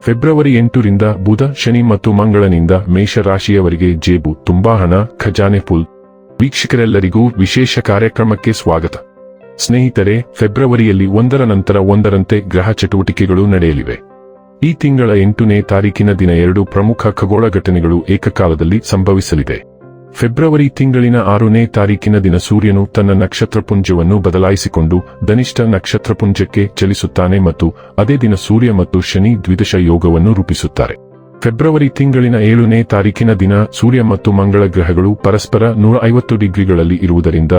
February ಎಂಟರಿಂದ ಬುಧ, ಶನಿ ಮತ್ತು ಮಂಗಳನಿಂದ ಮೇಷರಾಶಿಯವರಿಗೆ ಜೇಬು, ತುಂಬಾ ಹಣ, ಖಜಾನೆ ಫುಲ್ ವೀಕ್ಷಕರೆಲ್ಲರಿಗೂ ವಿಶೇಷ ಕಾರ್ಯಕ್ರಮಕ್ಕೆ ಸ್ವಾಗತ. ಸ್ನೇಹಿತರೆ, ಫೆಬ್ರವರಿಯಲ್ಲಿ ಒಂದರ ನಂತರ ಒಂದರಂತೆ ಗ್ರಹ ಚಟುವಟಿಕೆಗಳು ನಡೆಯಲಿವೆ. ಈ ತಿಂಗಳ ಎಂಟನೇ ತಾರೀಕಿನ ದಿನ ಎರಡು ಪ್ರಮುಖ ಖಗೋಳ ಘಟನೆಗಳು ಏಕಕಾಲದಲ್ಲಿ ಸಂಭವಿಸಲಿದೆ. ಫೆಬ್ರವರಿ ತಿಂಗಳಿನ ಆರನೇ ತಾರೀಕಿನ ದಿನ ಸೂರ್ಯನು ತನ್ನ ನಕ್ಷತ್ರಪುಂಜವನ್ನು ಬದಲಾಯಿಸಿಕೊಂಡು ಧನಿಷ್ಠ ನಕ್ಷತ್ರಪುಂಜಕ್ಕೆ ಚಲಿಸುತ್ತಾನೆ ಮತ್ತು ಅದೇ ದಿನ ಸೂರ್ಯ ಮತ್ತು ಶನಿ ದ್ವಿದಶ ಯೋಗವನ್ನು ರೂಪಿಸುತ್ತಾರೆ. ಫೆಬ್ರವರಿ ತಿಂಗಳಿನ ಏಳನೇ ತಾರೀಕಿನ ದಿನ ಸೂರ್ಯ ಮತ್ತು ಮಂಗಳ ಗ್ರಹಗಳು ಪರಸ್ಪರ ನೂರ ಐವತ್ತು ಡಿಗ್ರಿಗಳಲ್ಲಿ ಇರುವುದರಿಂದ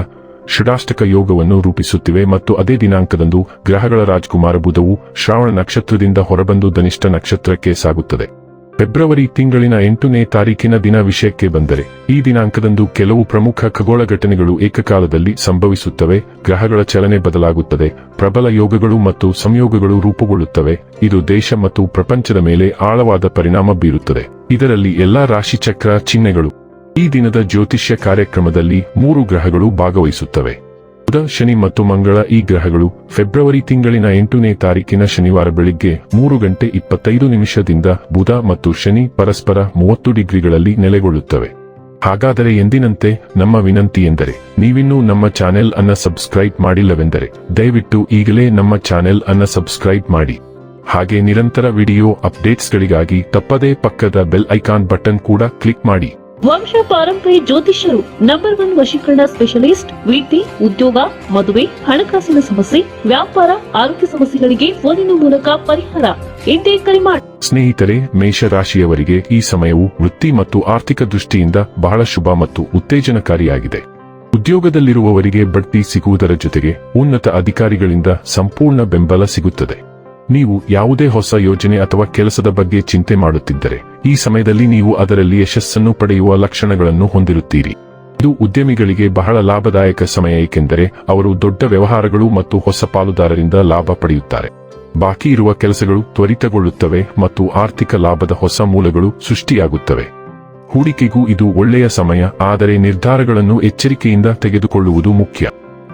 ಷಡಾಷ್ಟಕ ಯೋಗವನ್ನು ರೂಪಿಸುತ್ತಿವೆ ಮತ್ತು ಅದೇ ದಿನಾಂಕದಂದು ಗ್ರಹಗಳ ರಾಜ್ಕುಮಾರ ಬುಧವು ಶ್ರಾವಣ ನಕ್ಷತ್ರದಿಂದ ಹೊರಬಂದು ಧನಿಷ್ಠ ನಕ್ಷತ್ರಕ್ಕೆ ಸಾಗುತ್ತದೆ. ಫೆಬ್ರವರಿ ತಿಂಗಳಿನ ಎಂಟನೇ ತಾರೀಕಿನ ದಿನ ವಿಷಯಕ್ಕೆ ಬಂದರೆ, ಈ ದಿನಾಂಕದಂದು ಕೆಲವು ಪ್ರಮುಖ ಖಗೋಳ ಘಟನೆಗಳು ಏಕಕಾಲದಲ್ಲಿ ಸಂಭವಿಸುತ್ತವೆ, ಗ್ರಹಗಳ ಚಲನೆ ಬದಲಾಗುತ್ತದೆ, ಪ್ರಬಲ ಯೋಗಗಳು ಮತ್ತು ಸಂಯೋಗಗಳು ರೂಪುಗೊಳ್ಳುತ್ತವೆ, ಇದು ದೇಶ ಮತ್ತು ಪ್ರಪಂಚದ ಮೇಲೆ ಆಳವಾದ ಪರಿಣಾಮ ಬೀರುತ್ತದೆ. ಇದರಲ್ಲಿ ಎಲ್ಲಾ ರಾಶಿಚಕ್ರ ಚಿಹ್ನೆಗಳು. ಈ ದಿನದ ಜ್ಯೋತಿಷ್ಯ ಕಾರ್ಯಕ್ರಮದಲ್ಲಿ ಮೂರು ಗ್ರಹಗಳು ಭಾಗವಹಿಸುತ್ತವೆ. ಬುಧ, ಶನಿ ಮತ್ತು ಮಂಗಳ ಈ ಗ್ರಹಗಳು ಫೆಬ್ರವರಿ ತಿಂಗಳಿನ ಎಂಟನೇ ತಾರೀಕಿನ ಶನಿವಾರ ಬೆಳಿಗ್ಗೆ ಮೂರು ಗಂಟೆ ಇಪ್ಪತ್ತೈದು ನಿಮಿಷದಿಂದ ಬುಧ ಮತ್ತು ಶನಿ ಪರಸ್ಪರ ಮೂವತ್ತು ಡಿಗ್ರಿಗಳಲ್ಲಿ ನೆಲೆಗೊಳ್ಳುತ್ತವೆ. ಹಾಗಾದರೆ ಎಂದಿನಂತೆ? ನಮ್ಮ ವಿನಂತಿ ಎಂದರೆ, ನೀವಿನ್ನೂ ನಮ್ಮ ಚಾನೆಲ್ ಅನ್ನ ಸಬ್ಸ್ಕ್ರೈಬ್ ಮಾಡಿಲ್ಲವೆಂದರೆ, ದಯವಿಟ್ಟು ಈಗಲೇ ನಮ್ಮ ಚಾನೆಲ್ ಅನ್ನ ಸಬ್ಸ್ಕ್ರೈಬ್ ಮಾಡಿ. ಹಾಗೆ ನಿರಂತರ ವಿಡಿಯೋ ಅಪ್ಡೇಟ್ಸ್ಗಳಿಗಾಗಿ ತಪ್ಪದೇ ಪಕ್ಕದ ಬೆಲ್ ಐಕಾನ್ ಬಟನ್ ಕೂಡ ಕ್ಲಿಕ್ ಮಾಡಿ. ವಂಶ ಪಾರಂಪರಿ ಜ್ಯೋತಿಷ್ಯರು ನಂಬರ್ ಒನ್ ವಶೀಕರಣ ಸ್ಪೆಷಲಿಸ್ಟ್ ವೃತ್ತಿ ಉದ್ಯೋಗ, ಮದುವೆ, ಹಣಕಾಸಿನ ಸಮಸ್ಯೆ, ವ್ಯಾಪಾರ, ಆರೋಗ್ಯ ಸಮಸ್ಯೆಗಳಿಗೆ ಫೋನಿನ ಮೂಲಕ ಪರಿಹಾರ. ಇಂದೇ ಕರೆ ಮಾಡಿ ಸ್ನೇಹಿತರೆ, ಮೇಷರಾಶಿಯವರಿಗೆ ಈ ಸಮಯವು ವೃತ್ತಿ ಮತ್ತು ಆರ್ಥಿಕ ದೃಷ್ಟಿಯಿಂದ ಬಹಳ ಶುಭ ಮತ್ತು ಉತ್ತೇಜನಕಾರಿಯಾಗಿದೆ. ಉದ್ಯೋಗದಲ್ಲಿರುವವರಿಗೆ ಬಡ್ತಿ ಸಿಗುವುದರ ಜೊತೆಗೆ ಉನ್ನತ ಅಧಿಕಾರಿಗಳಿಂದ ಸಂಪೂರ್ಣ ಬೆಂಬಲ ಸಿಗುತ್ತದೆ. ನೀವು ಯಾವುದೇ ಹೊಸ ಯೋಜನೆ ಅಥವಾ ಕೆಲಸದ ಬಗ್ಗೆ ಚಿಂತೆ ಮಾಡುತ್ತಿದ್ದರೆ, ಈ ಸಮಯದಲ್ಲಿ ನೀವು ಅದರಲ್ಲಿ ಯಶಸ್ಸನ್ನು ಪಡೆಯುವ ಲಕ್ಷಣಗಳನ್ನು ಹೊಂದಿರುತ್ತೀರಿ. ಇದು ಉದ್ಯಮಿಗಳಿಗೆ ಬಹಳ ಲಾಭದಾಯಕ ಸಮಯ, ಏಕೆಂದರೆ ಅವರು ದೊಡ್ಡ ವ್ಯವಹಾರಗಳು ಮತ್ತು ಹೊಸ ಪಾಲುದಾರರಿಂದ ಲಾಭ ಪಡೆಯುತ್ತಾರೆ. ಬಾಕಿ ಇರುವ ಕೆಲಸಗಳು ತ್ವರಿತಗೊಳ್ಳುತ್ತವೆ ಮತ್ತು ಆರ್ಥಿಕ ಲಾಭದ ಹೊಸ ಮೂಲಗಳು ಸೃಷ್ಟಿಯಾಗುತ್ತವೆ. ಹೂಡಿಕೆಗೂ ಇದು ಒಳ್ಳೆಯ ಸಮಯ, ಆದರೆ ನಿರ್ಧಾರಗಳನ್ನು ಎಚ್ಚರಿಕೆಯಿಂದ ತೆಗೆದುಕೊಳ್ಳುವುದು ಮುಖ್ಯ.